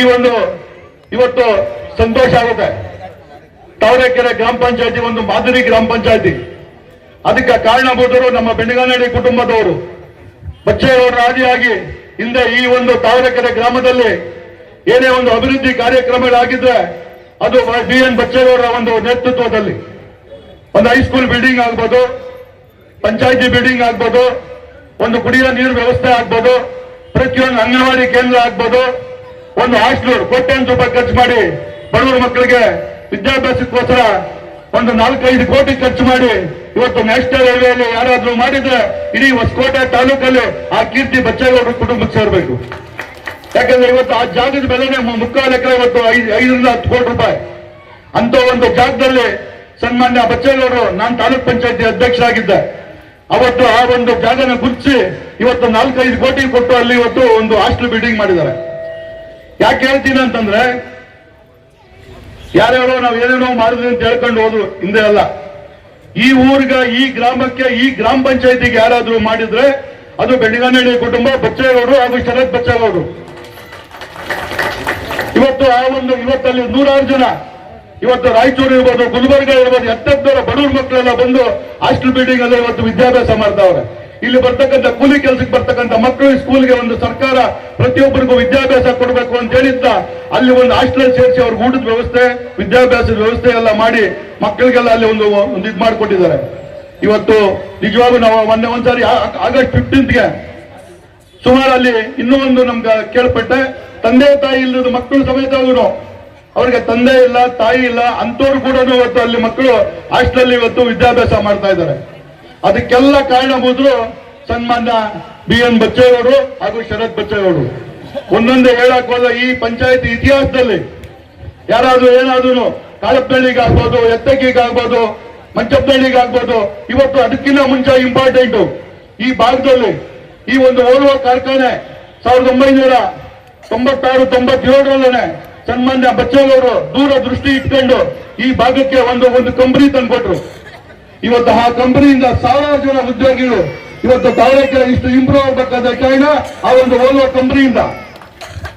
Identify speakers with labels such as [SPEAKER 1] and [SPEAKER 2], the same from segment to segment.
[SPEAKER 1] ಈ ಒಂದು ಇವತ್ತು ಸಂತೋಷ ಆಗುತ್ತೆ. ತಾವರೆಕೆರೆ ಗ್ರಾಮ ಪಂಚಾಯತಿ ಒಂದು ಮಾದರಿ ಗ್ರಾಮ ಪಂಚಾಯತಿ. ಅದಕ್ಕೆ ಕಾರಣಭೂತರು ನಮ್ಮ ಬೆಣ್ಣಗಾನಹಳ್ಳಿ ಕುಟುಂಬದವರು. ಬಚ್ಚೇಗೌಡರ ಆದಿಯಾಗಿ ಹಿಂದೆ ಈ ಒಂದು ತಾವರೆಕೆರೆ ಗ್ರಾಮದಲ್ಲಿ ಏನೇ ಒಂದು ಅಭಿವೃದ್ಧಿ ಕಾರ್ಯಕ್ರಮಗಳಾಗಿದ್ರೆ ಅದು ಬಿ ಎನ್ ಬಚ್ಚೇಗೌಡರ ಒಂದು ನೇತೃತ್ವದಲ್ಲಿ. ಒಂದು ಹೈಸ್ಕೂಲ್ ಬಿಲ್ಡಿಂಗ್ ಆಗ್ಬೋದು, ಪಂಚಾಯತಿ ಬಿಲ್ಡಿಂಗ್ ಆಗ್ಬೋದು, ಒಂದು ಕುಡಿಯೋ ನೀರು ವ್ಯವಸ್ಥೆ ಆಗ್ಬೋದು, ಪ್ರತಿಯೊಂದು ಅಂಗನವಾಡಿ ಕೇಂದ್ರ ಆಗ್ಬೋದು ಒಂದು ಹಾಸ್ಟೆಲ್ ಕೋಟ್ಯಾಂತರ ರೂಪಾಯಿ ಖರ್ಚು ಮಾಡಿ ಬಡವರ ಮಕ್ಕಳಿಗೆ ವಿದ್ಯಾಭ್ಯಾಸಕ್ಕೋಸ್ಕರ ಒಂದು ನಾಲ್ಕೈದು ಕೋಟಿ ಖರ್ಚು ಮಾಡಿ ಇವತ್ತು ನ್ಯಾಷನಲ್ ಹೈವೇಲಿ ಯಾರಾದ್ರೂ ಮಾಡಿದ್ರೆ ಇಡೀ ಹೊಸಕೋಟೆ ತಾಲೂಕಲ್ಲಿ ಆ ಕೀರ್ತಿ ಬಚ್ಚೇಗೌಡರ ಕುಟುಂಬಕ್ಕೆ ಸೇರಬೇಕು. ಯಾಕಂದ್ರೆ ಇವತ್ತು ಆ ಜಾಗದ ಬೆಲೆನೆ ಮುಕ್ಕಾಲು ಎಕರೆ ಇವತ್ತು ಐದು, ಐದರಿಂದ ಹತ್ತು ಕೋಟಿ ರೂಪಾಯಿ. ಅಂತ ಒಂದು ಜಾಗದಲ್ಲಿ ಸನ್ಮಾನ್ಯ ಬಚ್ಚೇಗೌಡರು ನಾನು ತಾಲೂಕ್ ಪಂಚಾಯತಿ ಅಧ್ಯಕ್ಷರಾಗಿದ್ದೆ. ಅವತ್ತು ಆ ಒಂದು ಜಾಗನ ಗುರುತಿಸಿ ಇವತ್ತು ನಾಲ್ಕೈದು ಕೋಟಿ ಕೊಟ್ಟು ಅಲ್ಲಿ ಇವತ್ತು ಒಂದು ಹಾಸ್ಟೆಲ್ ಬಿಲ್ಡಿಂಗ್ ಮಾಡಿದ್ದಾರೆ. ಯಾಕೆ ಹೇಳ್ತೀನಿ ಅಂತಂದ್ರೆ, ಯಾರ್ಯಾರೋ ನಾವು ಏನೇನೋ ಮಾಡಿದ್ವಿ ಅಂತ ಹೇಳ್ಕೊಂಡು ಹೋದ್ರು, ಹಿಂದೆ ಅಲ್ಲ. ಈ ಊರಿಗೆ, ಈ ಗ್ರಾಮಕ್ಕೆ, ಈ ಗ್ರಾಮ ಪಂಚಾಯತಿಗೆ ಯಾರಾದ್ರೂ ಮಾಡಿದ್ರೆ, ಅದು ಬೆಳಗಾನಹಳ್ಳಿ ಕುಟುಂಬ, ಬಚ್ಚೇಗೌಡರು ಹಾಗೂ ಶರತ್ ಬಚ್ಚೇಗೌಡರು. ಇವತ್ತು ಆ ಒಂದು, ಇವತ್ತಲ್ಲಿ ನೂರಾರು ಜನ. ಇವತ್ತು ರಾಯಚೂರು ಇರ್ಬೋದು, ಗುಲ್ಬರ್ಗ ಇರ್ಬೋದು ಎತ್ತೆತ್ತರ ಬಡವ್ರ ಮಕ್ಕಳೆಲ್ಲ ಬಂದು ಹಾಸ್ಟೆಲ್ ಬಿಲ್ಡಿಂಗ್ ಅಲ್ಲಿ ಇವತ್ತು ವಿದ್ಯಾಭ್ಯಾಸ ಮಾಡ್ತಾವ್ರೆ. ಇಲ್ಲಿ ಬರ್ತಕ್ಕಂಥ ಕೂಲಿ ಕೆಲಸಕ್ಕೆ ಬರ್ತಕ್ಕಂಥ ಮಕ್ಕಳು ಸ್ಕೂಲ್ಗೆ ಒಂದು ಸರ್ಕಾರ ಪ್ರತಿಯೊಬ್ಬರಿಗೂ ವಿದ್ಯಾಭ್ಯಾಸ ಕೊಡಬೇಕು ಅಂತ ಹೇಳಿದ್ದ, ಅಲ್ಲಿ ಒಂದು ಹಾಸ್ಟೆಲ್ ಸೇರಿಸಿ ಅವ್ರಿಗೆ ಊಟದ ವ್ಯವಸ್ಥೆ, ವಿದ್ಯಾಭ್ಯಾಸದ ವ್ಯವಸ್ಥೆ ಎಲ್ಲ ಮಾಡಿ ಮಕ್ಕಳಿಗೆಲ್ಲ ಅಲ್ಲಿ ಒಂದು ಒಂದು ಇದು ಮಾಡಿಕೊಟ್ಟಿದ್ದಾರೆ. ಇವತ್ತು ನಿಜವಾಗೂ ನಾವು ಮೊನ್ನೆ ಒಂದ್ಸಾರಿ ಆಗಸ್ಟ್ ಫಿಫ್ಟೀನ್ತ್ಗೆ ಸುಮಾರು ಅಲ್ಲಿ ಇನ್ನೂ ಒಂದು ನಮ್ಗೆ ಕೇಳ್ಪಟ್ಟೆ, ತಂದೆ ತಾಯಿ ಇಲ್ಲದ ಮಕ್ಕಳು ಸಮೇತ ಅವರು. ಅವ್ರಿಗೆ ತಂದೆ ಇಲ್ಲ, ತಾಯಿ ಇಲ್ಲ ಅಂತವ್ರು ಕೂಡ ಇವತ್ತು ಅಲ್ಲಿ ಮಕ್ಕಳು ಹಾಸ್ಟೆಲ್ ಇವತ್ತು ವಿದ್ಯಾಭ್ಯಾಸ ಮಾಡ್ತಾ ಇದ್ದಾರೆ. ಅದಕ್ಕೆಲ್ಲ ಕಾರಣ ಹೋದ್ರು ಸನ್ಮಾನ್ಯ ಬಿ ಎನ್ ಬಚ್ಚೇಗೌಡರು ಹಾಗೂ ಶರತ್ ಬಚ್ಚೇಗೌಡರು. ಒಂದೊಂದೇ ಹೇಳಕ್ ಹೋದ ಈ ಪಂಚಾಯತ್ ಇತಿಹಾಸದಲ್ಲಿ ಯಾರಾದ್ರೂ ಏನಾದ್ರೂ ಕಾಳಪ್ಪನಹಳ್ಳಿಗಾಗ್ಬೋದು ಎತ್ತಕ್ಕಿಗಾಗ್ಬೋದು ಮಂಚಪ್ಪಳ್ಳಿಗಾಗ್ಬೋದು ಇವತ್ತು ಅದಕ್ಕಿಂತ ಮುಂಚೆ ಇಂಪಾರ್ಟೆಂಟ್ ಈ ಭಾಗದಲ್ಲಿ ಈ ಒಂದು ಓರ್ವ ಕಾರ್ಖಾನೆ ಸಾವಿರದ ಒಂಬೈನೂರ ತೊಂಬತ್ತಾರು, ತೊಂಬತ್ತೇಳರಲ್ಲೇ ಸನ್ಮಾನ್ಯ ಬಚ್ಚೇಗೌಡರು ದೂರ ದೃಷ್ಟಿ ಇಟ್ಕೊಂಡು ಈ ಭಾಗಕ್ಕೆ ಒಂದು ಒಂದು ಕಂಪನಿ ತಂದ್ಕೊಟ್ರು. ಇವತ್ತು ಆ ಕಂಪನಿಯಿಂದ ಸಾವಿರಾರು ಜನ ಉದ್ಯೋಗಿಗಳು ಇವತ್ತು ತಾವರೆಕೆರೆ ಇಷ್ಟು ಇಂಪ್ರೂವ್ ಆಗಬೇಕಾದ ಕಾರಣ ಆ ಒಂದು ಓಲ್ವ ಕಂಪನಿಯಿಂದ.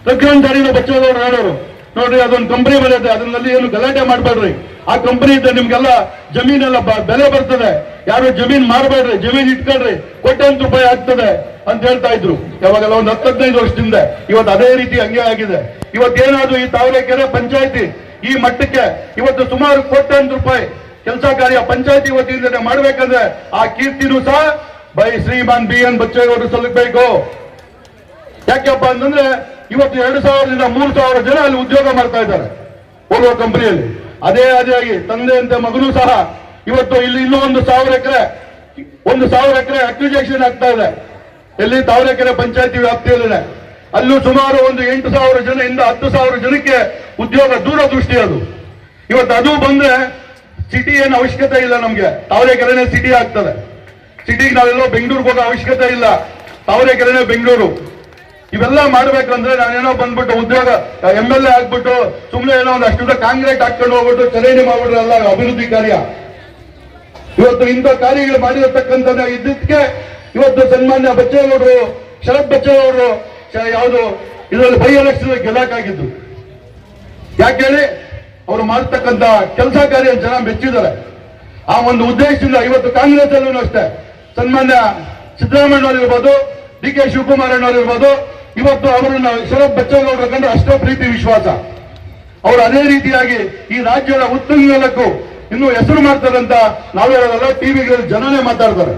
[SPEAKER 1] ಪ್ರತಿಯೊಂದು ಬಚ್ಚೋದವ್ರು ಹೇಳೋರು ನೋಡ್ರಿ, ಅದೊಂದು ಕಂಪನಿ ಬರುತ್ತೆ ಅದನ್ನಲ್ಲಿ ಏನು ಗಲಾಟೆ ಮಾಡಬೇಡ್ರಿ. ಆ ಕಂಪನಿ ಇದ್ದ ನಿಮ್ಗೆಲ್ಲ ಜಮೀನೆಲ್ಲ ಬೆಲೆ ಬರ್ತದೆ. ಯಾರು ಜಮೀನ್ ಮಾರಬೇಡ್ರಿ, ಜಮೀನ್ ಇಟ್ಕೊಳ್ರಿ, ಕೊಟ್ಟಂತ ರೂಪಾಯಿ ಆಗ್ತದೆ ಅಂತ ಹೇಳ್ತಾ ಇದ್ರು. ಯಾವಾಗೆಲ್ಲ ಒಂದು ಹತ್ತದೈದು ವರ್ಷದಿಂದ. ಇವತ್ತು ಅದೇ ರೀತಿ ಹಂಗೆ ಆಗಿದೆ. ಇವತ್ತೇನಾದ್ರು ಈ ತಾವರೆಕೆರೆ ಪಂಚಾಯಿತಿ ಈ ಮಟ್ಟಕ್ಕೆ ಇವತ್ತು ಸುಮಾರು ಕೋಟ್ಯಾಂತರ ರೂಪಾಯಿ ಕೆಲಸ ಕಾರ್ಯ ಪಂಚಾಯತಿ ವತಿಯಿಂದ ಮಾಡ್ಬೇಕಂದ್ರೆ ಆ ಕೀರ್ತಿನೂ ಸಹ ಬೈ ಶ್ರೀಮಾನ್ ಬಿ ಎನ್ ಬಚ್ಚೇಗೌಡರು ಸಲ್ಲಬೇಕು ಯಾಕೆಪ್ಪ ಅಂತಂದ್ರೆ ಇವತ್ತು ಎರಡು ಸಾವಿರದಿಂದ ಮೂರು ಸಾವಿರ ಜನ ಅಲ್ಲಿ ಉದ್ಯೋಗ ಮಾಡ್ತಾ ಇದ್ದಾರೆ ಓರ್ವ ಕಂಪನಿಯಲ್ಲಿ. ಅದೇ ಅದೇ ಆಗಿ ತಂದೆ ಅಂತ ಮಗನೂ ಸಹ ಇವತ್ತು ಇಲ್ಲಿ ಇನ್ನೂ ಒಂದು ಸಾವಿರ ಎಕರೆ, ಒಂದು ಸಾವಿರ ಎಕರೆ ಅಕ್ವಿಜೇಷನ್ ಆಗ್ತಾ ಇದೆ. ಎಲ್ಲಿ ತಾವರೆಕೆರೆ ಪಂಚಾಯತಿ ವ್ಯಾಪ್ತಿಯಲ್ಲಿದೆ. ಅಲ್ಲೂ ಸುಮಾರು ಒಂದು ಎಂಟು ಸಾವಿರ ಜನ ಇಂದ ಹತ್ತು ಸಾವಿರ ಜನಕ್ಕೆ ಉದ್ಯೋಗ ದೂರದೃಷ್ಟಿ ಅದು. ಇವತ್ತು ಅದು ಬಂದ್ರೆ ಸಿಟಿ ಏನು ಅವಶ್ಯಕತೆ ಇಲ್ಲ ನಮ್ಗೆ. ತಾವರೆಕೆರೆನೇ ಸಿಟಿ ಆಗ್ತದೆ. ಸಿಟಿಗೆ ನಾವೆಲ್ಲೋ ಬೆಂಗಳೂರಿಗೆ ಹೋಗೋ ಅವಶ್ಯಕತೆ ಇಲ್ಲ. ತಾವರೆಕೆರೆನೇ ಬೆಂಗಳೂರು. ಇವೆಲ್ಲ ಮಾಡ್ಬೇಕಂದ್ರೆ ನಾನೇನೋ ಬಂದ್ಬಿಟ್ಟು ಉದ್ಯೋಗ ಎಂ ಎಲ್ ಎ ಆಗ್ಬಿಟ್ಟು ಸುಮ್ಮನೆ ಏನೋ ಒಂದು ಅಷ್ಟು ಕಾಂಕ್ರೀಟ್ ಹಾಕೊಂಡು ಹೋಗ್ಬಿಟ್ಟು ಚಲನೆ ಮಾಡ್ಬಿಟ್ರಲ್ಲ ಅಭಿವೃದ್ಧಿ ಕಾರ್ಯ. ಇವತ್ತು ಇಂಥ ಕಾರ್ಯಗಳು ಮಾಡಿರತಕ್ಕಂಥ ಇದ್ದಕ್ಕೆ ಇವತ್ತು ಸನ್ಮಾನ್ಯ ಬಚ್ಚೇಗೌಡರು ಶರತ್ ಬಚ್ಚೇಗೌಡರು ಯಾವುದು, ಇದರಲ್ಲಿ ಬೈ ಎಲೆಕ್ಷನ್ ಗೆಲ್ಲಕ್ಕಾಗಿದ್ದು. ಯಾಕೆ ಹೇಳಿ? ಅವರು ಮಾಡ್ತಕ್ಕಂತ ಕೆಲಸ ಕಾರ್ಯ ಜನ ಮೆಚ್ಚಿದ್ದಾರೆ. ಆ ಒಂದು ಉದ್ದೇಶದಿಂದ ಇವತ್ತು ಕಾಂಗ್ರೆಸ್ ಅಲ್ಲೂ ಅಷ್ಟೇ. ಸನ್ಮಾನ್ಯ ಸಿದ್ದರಾಮಯ್ಯ ಅವರಿರ್ಬೋದು ಡಿ ಕೆ ಶಿವಕುಮಾರ್ ಅವರಿರ್ಬೋದು ಇವತ್ತು ಅವರನ್ನ ಶರತ್ ಬಚ್ಚೇಗೌಡರ ಕಂಡ್ರೆ ಅಷ್ಟೇ ಪ್ರೀತಿ, ವಿಶ್ವಾಸ. ಅವರು ಅದೇ ರೀತಿಯಾಗಿ ಈ ರಾಜ್ಯದ ಉತ್ತುಂಗಲಕ್ಕೂ ಇನ್ನೂ ಹೆಸರು ಮಾಡ್ತಾರಂತ ನಾವೇಳಲ್ಲ ಟಿವಿಗಳಲ್ಲಿ ಜನನೇ ಮಾತಾಡ್ತಾರೆ.